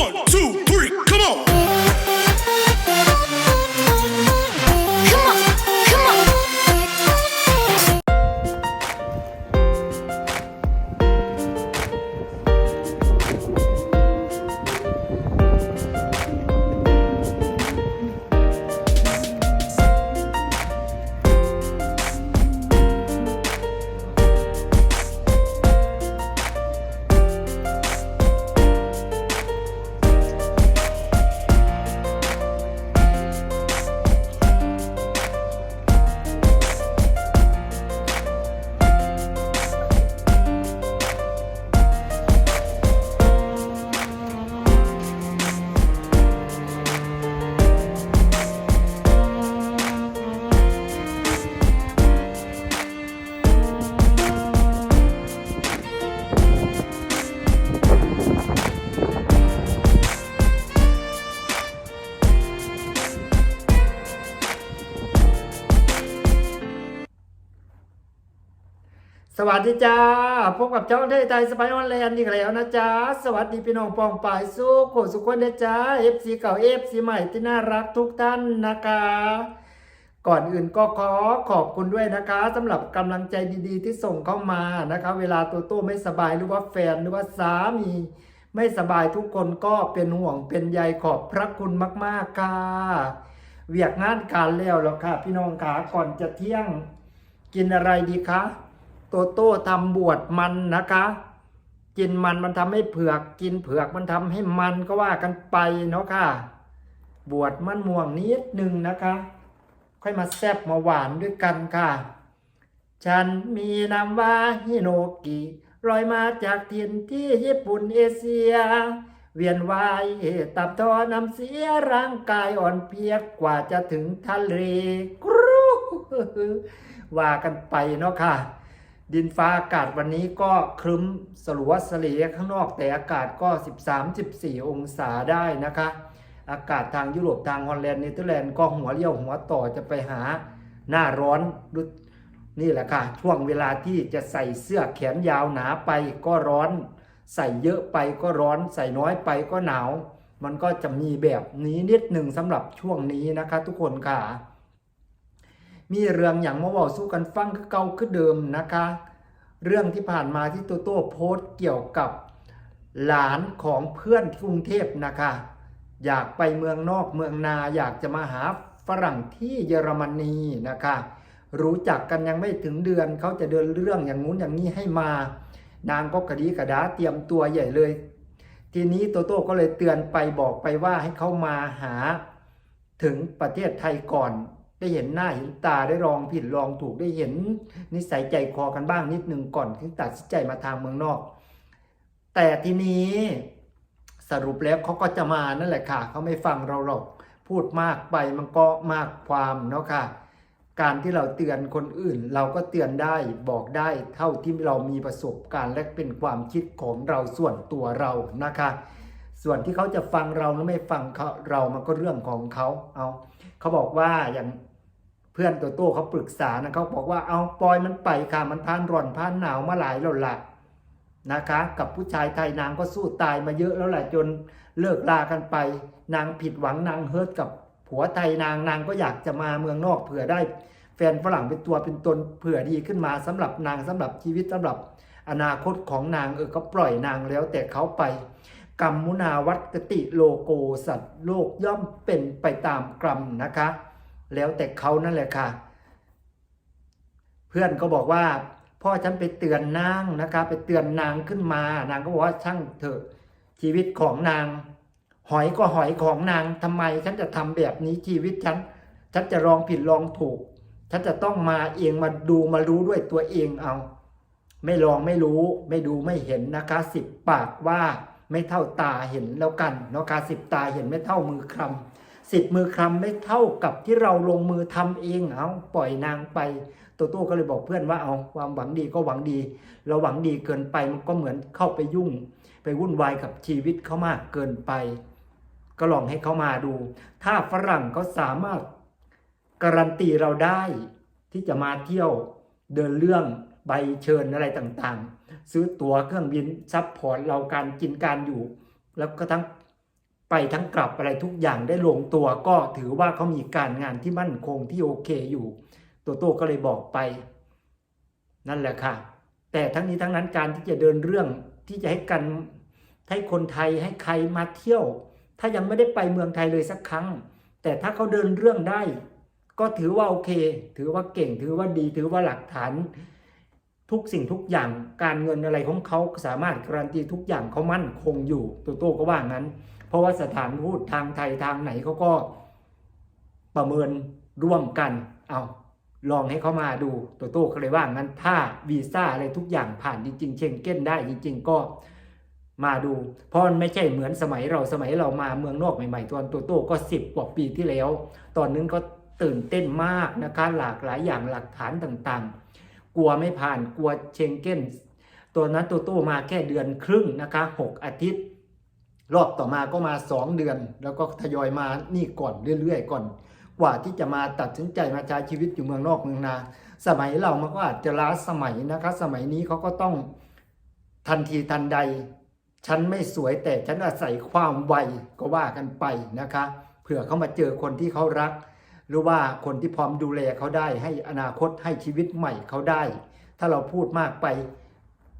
One, two, สวัสดีจ้า พบกับเจ้าเทยไทยสไปออนแลนด์อีกแล้วนะจ๊ะ สวัสดีพี่น้องปองปายสู้โขสุขคนนะจ๊ะ FC เก่า FC ใหม่ที่น่ารักทุกท่านนะคะ ก่อนอื่นก็ขอขอบคุณด้วยนะคะสำหรับกำลังใจดีๆ ที่ส่งเข้ามานะคะ เวลาตัวโต้ไม่สบายหรือว่าแฟนหรือว่าสามี ไม่สบายทุกคนก็เป็นห่วงเป็นใยขอบพระคุณมากๆค่ะเวียกงานการแล้วแล้วค่ะ พี่น้องขาก่อนจะเที่ยงกินอะไรดีคะ โตโต้ทำบวชมันนะคะ กินมันมันทำให้เผือก กินเผือกมันทำให้มันก็ว่ากันไปเนาะค่ะ บวชมันม่วงนิดหนึ่งนะคะ ค่อยมาแซบมาหวานด้วยกันค่ะ ฉันมีนามว่าฮิโนกิลอยมาจากถิ่นที่ญี่ปุ่นเอเชีย เวียนว่ายตับทอนำเสียร่างกายอ่อนเพลียกว่าจะถึงทะเลกรูว่ากันไปเนาะค่ะ ดินฟ้าอากาศวันนี้ก็ครึ้มสลัวสลีข้างนอกแต่อากาศก็ 13-14 องศาได้นะคะ อากาศทางยุโรปทางฮอลแลนด์เนเธอร์แลนด์ก็หัวเลี้ยวหัวต่อจะไปหาหน้าร้อนนี่แหละค่ะ ช่วงเวลาที่จะใส่เสื้อแขนยาวหนาไปก็ร้อน ใส่เยอะไปก็ร้อน ใส่น้อยไปก็หนาว มันก็จะมีแบบนี้นิดหนึ่งสำหรับช่วงนี้นะคะ ทุกคนค่ะ มีเรื่องอย่างมาว่าสู้กันฟังเก่าคือเดิมนะคะ เรื่องที่ผ่านมาที่โตโต้โพสต์เกี่ยวกับหลานของเพื่อนกรุงเทพนะคะ อยากไปเมืองนอกเมืองนาอยากจะมาหาฝรั่งที่เยอรมนีนะคะ รู้จักกันยังไม่ถึงเดือนเขาจะเดินเรื่องอย่างงู้นอย่างนี้ให้มา นางก็กระดีกระดาเตรียมตัวใหญ่เลย ทีนี้โตโต้ก็เลยเตือนไปบอกไปว่าให้เขามาหาถึงประเทศไทยก่อน ได้เห็นหน้าเห็นตาได้ลองผิดลองถูกได้เห็นนิสัยใจคอกันบ้างนิดนึงก่อนที่ตัดสินใจมาทางเมืองนอก แต่ทีนี้สรุปแล้วเขาก็จะมานั่นแหละค่ะเขาไม่ฟังเราหรอกพูดมากไปมันก็มากความเนาะค่ะ การที่เราเตือนคนอื่น เราก็เตือนได้บอกได้เท่าที่เรามีประสบการณ์และเป็นความคิดของเราส่วนตัวเรานะคะ ส่วนที่เขาจะฟังเราหรือไม่ฟังเขาเรามันก็เรื่องของเขาเอาเขาบอกว่าอย่าง เพื่อนตัวโต้เขาปรึกษานะเขาบอกว่าเอาปล่อยมันไปค่ะมันผ่านร้อนผ่านหนาวมาหลายแล้วล่ะนะคะ กับผู้ชายไทยนางก็สู้ตายมาเยอะแล้วแหละจนเลิกลากันไป นางผิดหวังนางเฮิร์ตกับผัวไทยนางนางก็อยากจะมาเมืองนอกเผื่อได้ แฟนฝรั่งเป็นตัวเป็นตนเผื่อดีขึ้นมาสำหรับนางสำหรับชีวิตสำหรับอนาคตของนางเออก็ปล่อยนางแล้วแต่เขาไปกรรมมุนาวัตติโลโกสัตว์โลกย่อมเป็นไปตามกรรมนะคะ แล้วแต่เขานั่นแหละค่ะ เพื่อนก็บอกว่า พ่อฉันไปเตือนนางนะคะ ไปเตือนนางขึ้นมา นางก็บอกว่าช่างเถอะชีวิตของนาง หอยก็หอยของนางทำไม ฉันจะทำแบบนี้ชีวิตฉันฉันจะลองผิดลองถูก ฉันจะต้องมาเองมาดูมารู้ด้วยตัวเองเอา ไม่ลองไม่รู้ไม่ดูไม่เห็นนะคะสิบปากว่าไม่เท่าตาเห็นแล้วกันนาะกาสิบตาเห็นไม่เท่ามือคลำ สิบมือคลำไม่เท่ากับที่เราลงมือทำเองเอาปล่อยนางไปโตโต้ก็เลยบอกเพื่อนว่าเอาความหวังดีก็หวังดี เราหวังดีเกินไปมันก็เหมือนเข้าไปยุ่ง ไปวุ่นวายกับชีวิตเขามากเกินไป ก็ลองให้เขามาดู ถ้าฝรั่งเขาสามารถการันตีเราได้ที่จะมาเที่ยวเดินเรื่องใบเชิญอะไรต่างๆ ซื้อตั๋วเครื่องบินซัพพอร์ตเราการกินการอยู่ แล้วก็ทั้ง ไปทั้งกลับอะไรทุกอย่างได้ลงตัวก็ถือว่าเขามีการงานที่มั่นคงที่โอเคอยู่โตโต้ก็เลยบอกไป นั่นแหละค่ะ แต่ทั้งนี้ทั้งนั้นการที่จะเดินเรื่องที่จะให้กันให้คนไทยให้ใครมาเที่ยว ถ้ายังไม่ได้ไปเมืองไทยเลยสักครั้ง แต่ถ้าเขาเดินเรื่องได้ ก็ถือว่าโอเค ถือว่าเก่งถือว่าดีถือว่าหลักฐานทุกสิ่งทุกอย่างการเงินอะไรของเขาสามารถการันตีทุกอย่างเขามั่นคงอยู่โตโต้ก็ว่างั้น เพราะว่าสถานทูตทางไทยทางไหนเขาก็ประเมินร่วมกัน เอาลองให้เขามาดูโตโต้ก็เลยว่างั้นถ้าวีซ่าอะไรทุกอย่างผ่านจริง ๆ เชงเก้นได้จริง ๆ ก็มาดู เพราะมันไม่ใช่เหมือนสมัยเราสมัยเรามาเมืองนอกใหม่ๆตอนโตโต้ก็สิบกว่าปีที่แล้ว ตอนนั้นก็ตื่นเต้นมากนะคะหลากหลายอย่างหลักฐานต่างๆ กลัวไม่ผ่านกลัวเชงเก้น ตัวนั้นโตโต้มาแค่เดือนครึ่งนะคะหกอาทิตย์ รอบต่อมาก็มา 2 เดือน แล้วก็ทยอยมานี่ก่อนเรื่อยๆก่อน กว่าที่จะมาตัดสินใจมาใช้ชีวิตอยู่เมืองนอกเมืองนา สมัยเรามันก็อาจจะล้าสมัยนะคะ สมัยนี้เขาก็ต้องทันทีทันใด ฉันไม่สวยแต่ฉันอาศัยความไวก็ว่ากันไปนะคะ เผื่อเขามาเจอคนที่เขารัก หรือว่าคนที่พร้อมดูแลเขาได้ให้อนาคตให้ชีวิตใหม่เขาได้ ถ้าเราพูดมากไป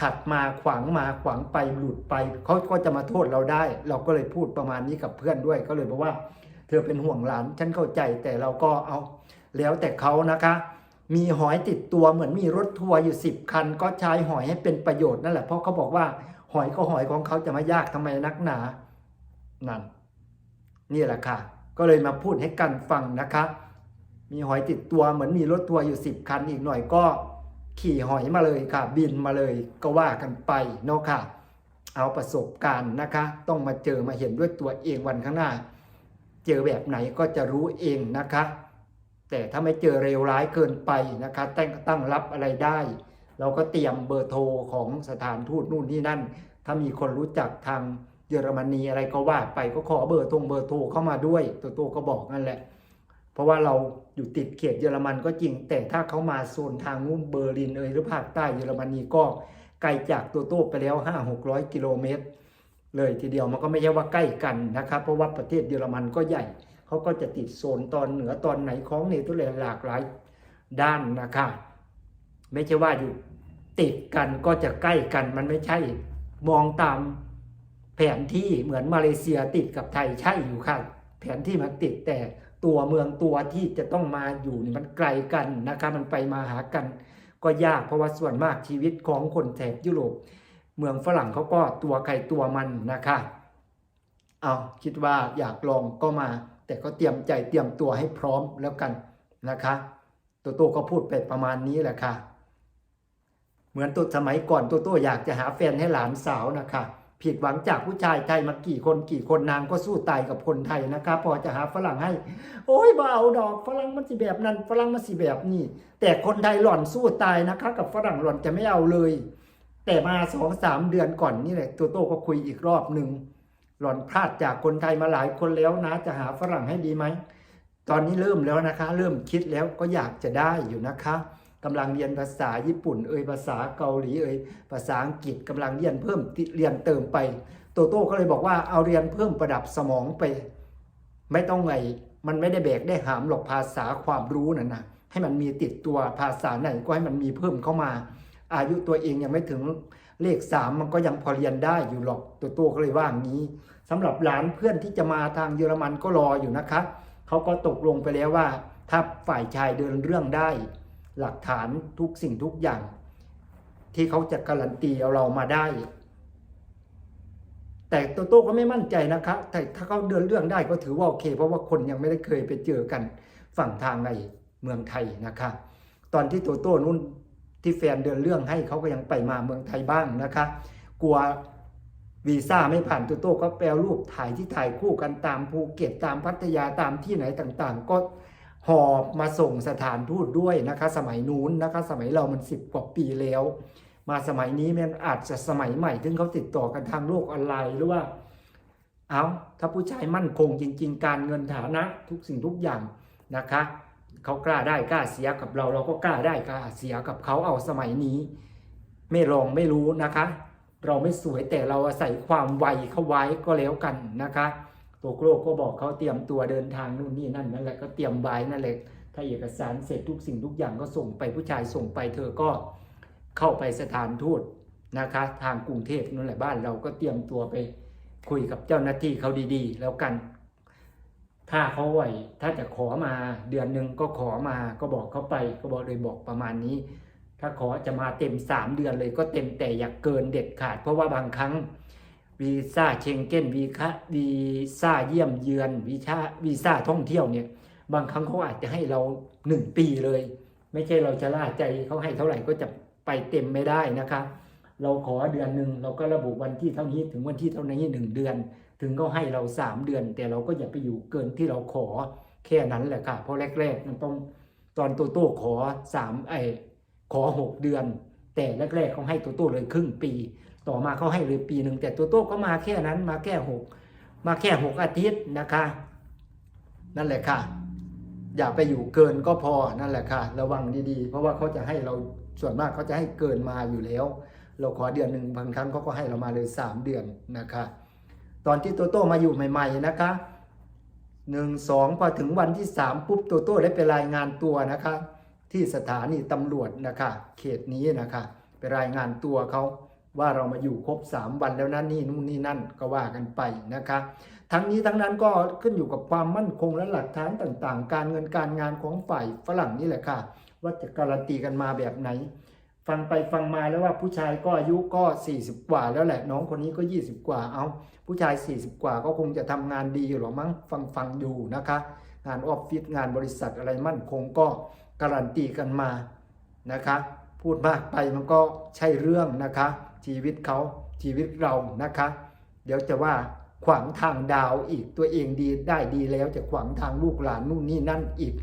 ขัดมาขวางมาขวางไปหลุดไปเขาก็จะมาโทษเราได้ เราก็เลยพูดประมาณนี้กับเพื่อนด้วยก็เลยบอกว่า เธอเป็นห่วงหลานฉันเข้าใจแต่เราก็เอาแล้วแต่เขานะคะ มีหอยติดตัวเหมือนมีรถทัวร์อยู่สิบคัน ก็ใช้หอยให้เป็นประโยชน์นั่นแหละเพราะเขาบอกว่า หอยก็หอยของเขาจะมายากทำไมนักหนา นั่น นี่แหละค่ะ ก็เลยมาพูดให้กันฟังนะคะ มีหอยติดตัวเหมือนมีรถทัวร์อยู่สิบคันอีกหน่อยก็ ขี่หอยมาเลยค่ะ บินมาเลยก็ว่ากันไปเนาะค่ะ เอาประสบการณ์นะคะ ต้องมาเจอมาเห็นด้วยตัวเองวันข้างหน้า เจอแบบไหนก็จะรู้เองนะคะ แต่ถ้าไม่เจอเร็วร้ายเกินไปนะคะ ตั้งตั้งรับอะไรได้ เราก็เตรียมเบอร์โทรของสถานทูตนู่นนี่นั่น ถ้ามีคนรู้จักทางเยอรมนีอะไรก็ว่าไปก็ขอเบอร์ทงเบอร์โทรเข้ามาด้วย ตัวโตก็บอกนั่นแหละ เพราะว่าเราอยู่ติดเขตเยอรมันก็จริง แต่ถ้าเขามาโซนทางนู้นเบอร์ลินเอยหรือภาคใต้เยอรมนีก็ไกลจากตัวโต้ไปแล้ว5 6 0 0 กิโลเมตร เลยทีเดียวมันก็ไม่ใช่ว่าใกล้กันนะครับ เพราะว่าประเทศเยอรมันก็ใหญ่ เขาก็จะติดโซนตอนเหนือตอนไหนของเนเธอร์แลนด์หลากหลายด้านนะคะไม่ใช่ว่าอยู่ติดกันก็จะใกล้กันมันไม่ใช่มองตามแผนที่เหมือนมาเลเซียติดกับไทยใช่อยู่ค่ะ แผนที่มันติดแต่ ตัวเมืองตัวที่จะต้องมาอยู่นี่มันไกลกันนะคะมันไปมาหากัน ก็ยากเพราะว่าส่วนมากชีวิตของคนแถบยุโรป เมืองฝรั่งเขาก็ตัวใครตัวมันนะคะเอาคิดว่าอยากลองก็มา แต่ก็เตรียมใจเตรียมตัวให้พร้อมแล้วกันนะคะโตโต้ก็พูดไปประมาณนี้แหละค่ะ เหมือนตัวสมัยก่อนโตโต้อยากจะหาแฟนให้หลานสาวนะคะ ผิดหวังจากผู้ชายไทยมากี่คนกี่คนนางก็สู้ตายกับคนไทยนะคะพอจะหาฝรั่งให้ โอ้ยบ่เอาดอกฝรั่งมันสิแบบนั้นฝรั่งมันสิแบบนี้ แต่คนไทยหล่อนสู้ตายนะคะ กับฝรั่งหล่อนจะไม่เอาเลย แต่มาสองสามเดือนก่อนนี่แหละตัวโต้ก็คุยอีกรอบหนึ่งหล่อนพลาดจากคนไทยมาหลายคนแล้วนะ จะหาฝรั่งให้ดีไหมตอนนี้เริ่มแล้วนะคะ เริ่มคิดแล้วก็อยากจะได้อยู่นะคะ กำลังเรียนภาษาญี่ปุ่น เอ่ยภาษาเกาหลีเอ่ยภาษาอังกฤษกำลังเรียนเพิ่มติเรียนเติมไป โตโต้ก็เลยบอกว่าเอาเรียนเพิ่มประดับสมองไป ไม่ต้องไงมันไม่ได้แบกได้หามหรอกภาษาความรู้น่ะนะให้มันมีติดตัวภาษาไหนก็ให้มันมีเพิ่มเข้ามา อายุตัวเองยังไม่ถึงเลขสามมันก็ยังพอเรียนได้อยู่หรอกตัวโตก็เลยว่าอย่างนี้สำหรับหลานเพื่อนที่จะมาทางเยอรมันก็รออยู่นะคะเขาก็ตกลงไปแล้วว่า ถ้าฝ่ายชายเดินเรื่องได้ หลักฐานทุกสิ่งทุกอย่าง ที่เขาจะการันตีเอาเรามาได้ แต่โตโต้ก็ไม่มั่นใจนะคะแต่ถ้าเขาเดินเรื่องได้ก็ถือว่าโอเค เพราะว่าคนยังไม่ได้เคยไปเจอกันฝั่งทางในเมืองไทยนะคะ ตอนที่โตโต้นู่นที่แฟนเดินเรื่องให้เขาก็ยังไปมาเมืองไทยบ้างนะคะ กลัววีซ่าไม่ผ่านโตโต้ก็แปลรูปถ่ายที่ถ่ายคู่กันตามภูเก็ตตามพัทยาตามที่ไหนต่างๆ ก็ หอบมาส่งสถานทูตด้วยนะคะสมัยนู้นนะคะสมัยเรามันสิบกว่าปีแล้ว มาสมัยนี้มันอาจจะสมัยใหม่ถึงเขาติดต่อกันทางโลกออนไลน์หรือว่าเอาถ้าผู้ชายมั่นคงจริง ๆ การเงินฐานะทุกสิ่งทุกอย่างนะคะเขากล้าได้กล้าเสียกับเรา เราก็กล้าได้กล้าเสียกับเขาเอาสมัยนี้ ไม่ลองไม่รู้นะคะ เราไม่สวยแต่เราอาศัยความไวเข้าไว้ก็แล้วกันนะคะ โตตัวโกรกก็บอกเขาเตรียมตัวเดินทางนู่นนี่นั่นนั่นแหละก็เตรียมใบนั่นแหละถ้าเอกสารเสร็จทุกสิ่งทุกอย่างก็ส่งไปผู้ชายส่งไป เธอก็เข้าไปสถานทูตนะคะ ทางกรุงเทพนั่นแหละบ้านเราก็เตรียมตัวไปคุยกับเจ้าหน้าที่เขาดีๆ แล้วกัน ถ้าเขาไหวถ้าจะขอมาเดือนหนึ่งก็ขอมาก็บอกเขาไป ก็บอกเลยบอกประมาณนี้ ถ้าขอจะมาเต็ม3เดือนเลยก็เต็มแต่อย่าเกินเด็ดขาด เพราะว่าบางครั้ง วีซ่าเชงเก้นวีคะวีซ่าเยี่ยมเยือนวีซ่าวีซ่าท่องเที่ยวเนี่ย บางครั้งเขาอาจจะให้เรา1ปีเลย ไม่ใช่เราจะล่าใจเขาให้เท่าไหร่ก็จะไปเต็มไม่ได้นะคะเราขอเดือนหนึ่งเราก็ระบุวันที่เท่านี้ถึงวันที่เท่านี้หนึ่งเดือน ถึงเขาให้เรา3เดือน แต่เราก็อย่าไปอยู่เกินที่เราขอแค่นั้นแหละค่ะเพราะแรก ๆ มันต้องตอนโตโต้ขอ3ไอขอ6เดือน แต่แรกๆเขาให้โตโต้เลยครึ่งปี ต่อมาเขาให้เลยปีหนึ่งแต่โตโต้ก็มาแค่นั้นมาแค่หกมาแค่หกอาทิตย์นะคะ นั่นแหละค่ะ อย่าไปอยู่เกินก็พอนั่นแหละค่ะ ระวังดีๆ เพราะว่าเขาจะให้เราส่วนมากเขาจะให้เกินมาอยู่แล้ว เราขอเดือนหนึ่งบางครั้งเขาก็ให้เรามาเลย 3 เดือนนะคะ ตอนที่โตโต้มาอยู่ใหม่ ๆนะคะหนึ่งสองพอถึงวันที่สามปุ๊บโตโต้ได้ไปรายงานตัวนะคะ ที่สถานีตำรวจนะคะ เขตนี้นะคะ ไปรายงานตัวเขา ว่าเรามาอยู่ครบ 3 วันแล้วนะนี่นู่นนี่นั่นก็ว่ากันไปนะคะทั้งนี้ทั้งนั้นก็ขึ้นอยู่กับความมั่นคงและหลักฐานต่างๆ การเงินการงานของฝ่ายฝรั่งนี่แหละค่ะ ว่าจะการันตีกันมาแบบไหน ฟังไปฟังมาแล้วว่าผู้ชายก็อายุก็ 40 กว่าแล้วแหละน้องคนนี้ก็ 20 กว่าเอาผู้ชาย 40 กว่าก็คงจะทำงานดีอยู่หรอมั้งฟังฟังดูนะคะงานออฟฟิศงานบริษัทอะไรมั่นคงก็การันตีกันมานะคะ พูดมากไปมันก็ใช่เรื่องนะคะ ชีวิตเขาชีวิตเรานะคะ เดี๋ยวจะว่าขวางทางดาวอีกตัวเองดีได้ดีแล้วจะขวางทางลูกหลานนู่นนี่นั่นอีก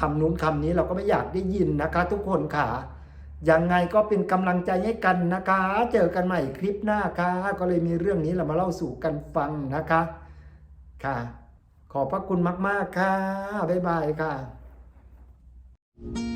คำนู้นคำนี้เราก็ไม่อยากได้ยินนะคะ ทุกคนค่ะยังไงก็เป็นกำลังใจให้กันนะคะ เจอกันใหม่คลิปหน้าค่ะ ก็เลยมีเรื่องนี้เรามาเล่าสู่กันฟังนะคะค่ะ ขอบพระคุณมาก ๆ ค่ะ บ๊ายบายค่ะ